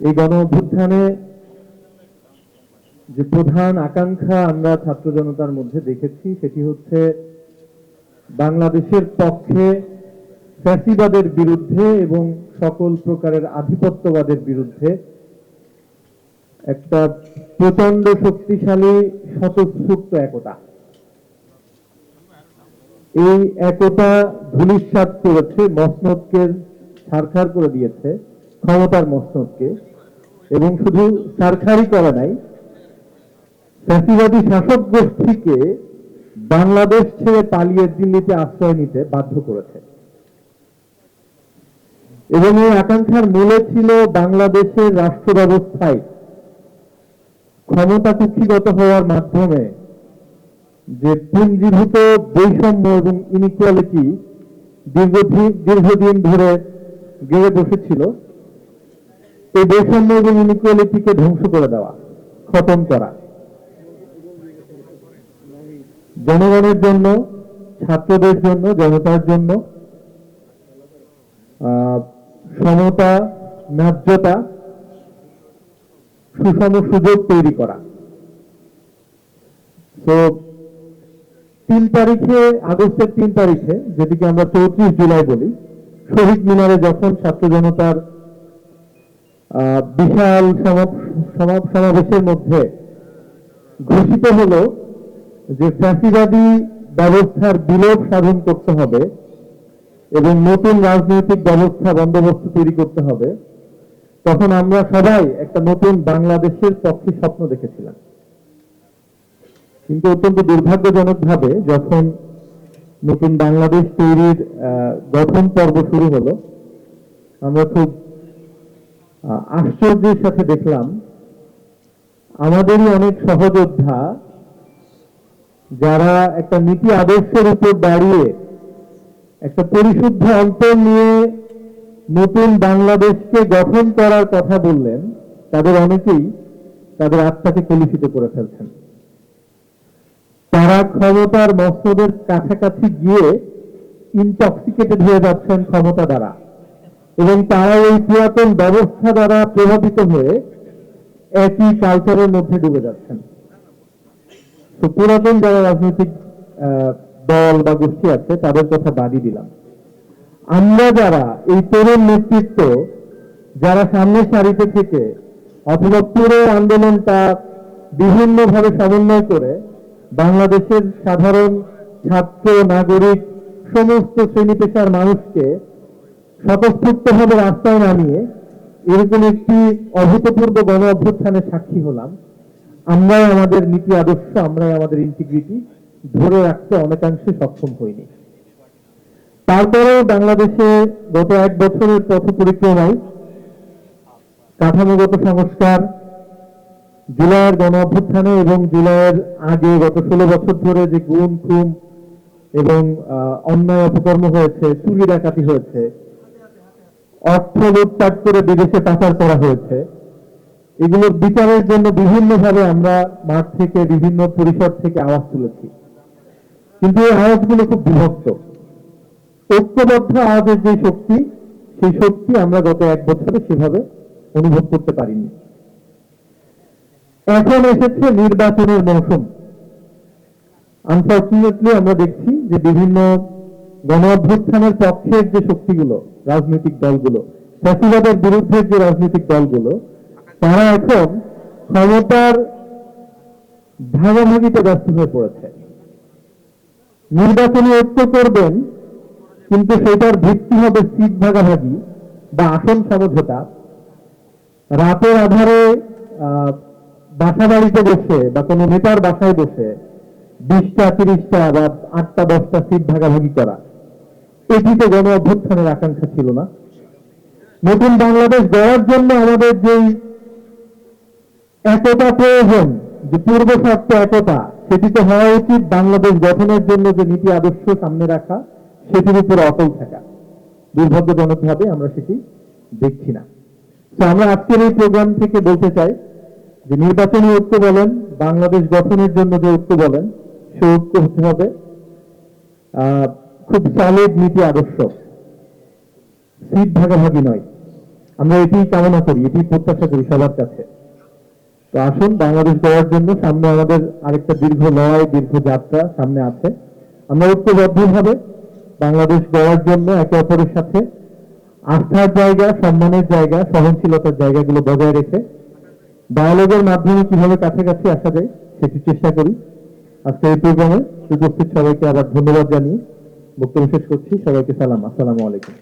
এই গণ অভ্যুত্থানে যে প্রধান আকাঙ্ক্ষা আমরা ছাত্র জনতার মধ্যে দেখেছি, সেটি হচ্ছে বাংলাদেশের পক্ষে ফ্যাসিবাদের বিরুদ্ধে এবং সকল প্রকারের আধিপত্যবাদের বিরুদ্ধে একটা প্রচণ্ড শক্তিশালী স্বতঃস্ফূর্ত একতা। এই একতা ধূলিসাৎ করেছে, মসনদকে ছারখার করে দিয়েছে, ক্ষমতার মসনদকে। এবং শুধু ছারখারই করে নাই ফ্যাসিবাদী শাসক গোষ্ঠীকে বাংলাদেশ ছেড়ে পালিয়ে দিল্লিতে আশ্রয় নিতে বাধ্য করেছে। এবং এই আকাঙ্ক্ষার মূলে ছিল বাংলাদেশের রাষ্ট্র ব্যবস্থায় ক্ষমতা কুক্ষিগত হওয়ার মাধ্যমে যে পুঞ্জীভূত বৈষম্য এবং ইনিকুয়ালিটি দীর্ঘদিন দীর্ঘদিন ধরে গেড়ে বসেছিল এই বৈষম্য এবং ইনিকুয়ালিটিকে ধ্বংস করে দেওয়া, খতম করা। জনগণের জন্য, ছাত্রদের জন্য, জনতার জন্য সমতা, ন্যায্যতা, সুষম সুযোগ তৈরি করা। তো তিন তারিখে, আগস্টের তিন তারিখে যেটিকে আমরা চৌত্রিশ জুলাই বলি, শহীদ মিনারে যখন ছাত্র জনতার বিশাল সমাব সমাবেশের মধ্যে ঘোষিত হলো যে ফ্যাসিবাদী ব্যবস্থার বিলোপ সাধন করতে হবে এবং নতুন রাজনৈতিক ব্যবস্থা, বন্দোবস্ত তৈরি করতে হবে। তখন আমরা সবাই একটা নতুন বাংলাদেশের পক্ষে স্বপ্ন দেখেছিলাম। কিন্তু অত্যন্ত দুর্ভাগ্যজনক ভাবে যখন নতুন বাংলাদেশ তৈরির গঠন পর্ব শুরু হলো, আমরা খুব আশ্চর্যের সাথে দেখলাম, আমাদেরই অনেক সহযোদ্ধা যারা একটা নীতি আদর্শের উপর দাঁড়িয়ে একটা পরিশুদ্ধ অন্তর নিয়ে নতুন বাংলাদেশকে গঠন করার কথা বললেন, তাদের অনেকেই তাদের আত্মাকে কলুষিত করে ফেলছেন। তারা ক্ষমতার মসনদের কাছাকাছি গিয়ে ইনটক্সিকেটেড হয়ে যাচ্ছেন ক্ষমতা দ্বারা। এবং তারা এই পুরাতন ব্যবস্থা দ্বারা প্রভাবিত হয়ে একই কালচারের মধ্যে ডুবে যাচ্ছেন। তো পুরাতন যারা রাজনৈতিক দল বা গোষ্ঠী আছে, তাদের কথা বাদই দিলাম। আমরা যারা এই তরুণ নেতৃত্ব, যারা সামনের সারিতে থেকে অথবা পুরো আন্দোলনটা বিভিন্নভাবে সমন্বয় করে বাংলাদেশের সাধারণ ছাত্র, নাগরিক, সমস্ত শ্রেণি পেশার মানুষকে স্বতঃস্ফূর্তভাবে রাস্তায় নামিয়ে এরকম একটি অভূতপূর্ব গণ অভ্যুত্থানের সাক্ষী হলাম। আমরাই আমাদের নীতি আদর্শ, আমরাই আমাদের ইন্টিগ্রিটি ধরে রাখতে অনেকাংশে সক্ষম হইনি। তারপরেও বাংলাদেশে গত এক বছরের পথ পরিক্রমায় কাঠামোগত সংস্কার, জুলাইয়ের গণ অভ্যুত্থানে এবং জুলাইয়ের আগে গত ষোলো বছর ধরে যে গুম, খুন এবং অন্যায় অপকর্ম হয়েছে, চুরি ডাকাতি হয়েছে অর্থ লুটপাট করে বিদেশে পাচার করা হয়েছে। এগুলোর বিচারের জন্য বিভিন্নভাবে আমরা মাঠ থেকে বিভিন্ন পরিসর থেকে আওয়াজ তুলেছি। কিন্তু এই আওয়াজগুলো খুব বিভক্ত। ঐক্যবদ্ধ আওয়াজের যে শক্তি, সেই শক্তি আমরা গত এক বছরে সেভাবে অনুভব করতে পারিনি। এখন এসেছে নির্বাচনের মৌসুম। আনফর্চুনেটলি আমরা দেখছি যে বিভিন্ন গণ অভ্যুত্থানের পক্ষের যে শক্তিগুলো, রাজনৈতিক দলগুলো, ফ্যাসিবাদের বিরুদ্ধে যে রাজনৈতিক দলগুলো, তারা এখন ক্ষমতার ভাগাভাগিতে ব্যস্ত হয়ে পড়েছে। নির্বাচনী ঐক্য করবেন, কিন্তু সেটার ভিত্তি হবে সিট ভাগাভাগি বা আসন সমঝোতা রাতের আধারে বাসা বাড়িতে বসে বা কোনো নেতার বাসায় বসে, বিশটা, তিরিশটা বা আটটা, দশটা সিট ভাগাভাগি করা। এটিতে গণ অভ্যুত্থানের আকাঙ্ক্ষা ছিল না। নতুন বাংলাদেশ গড়ার জন্য আমাদের যেই একতা প্রয়োজন, যে পূর্ব শর্ত একতা সেটিতে হওয়া উচিত বাংলাদেশ গঠনের জন্য যে নীতি আদর্শ সামনে রাখা, সেটির উপরে অটল থাকা। দুর্ভাগ্যজনকভাবে আমরা সেটি দেখছি না। তো আমরা আজকের এই প্রোগ্রাম থেকে বলতে চাই যে নির্বাচনী ঐক্য বলেন, বাংলাদেশ গঠনের জন্য যে ঐক্য বলেন, সে ঐক্য হতে হবে। খুব সলিড নীতি আদর্শ। সিট ভাগাভাগি নয়। আমরা এটি কামনা করি এটি প্রত্যাশা করি সবার কাছে। তো আসুন, বাংলাদেশ গড়ার জন্য সামনে আমাদের আরেকটা দীর্ঘ লড়াই, দীর্ঘ যাত্রা সামনে আছে। আমরা ঐক্যবদ্ধভাবে বাংলাদেশ গড়ার জন্য একে অপরের সাথে আস্থার জায়গা, সম্মানের জায়গা, সহনশীলতার জায়গাগুলো বজায় রেখে ডায়ালগের মাধ্যমে কীভাবে কাছাকাছি আসা যায়, সেটি চেষ্টা করি। আজকে এই প্রোগ্রামে উপস্থিত সবাইকে আবার ধন্যবাদ জানিয়ে বক্তব্য শেষ করছি। সবাইকে সালাম। আসসালামু আলাইকুম।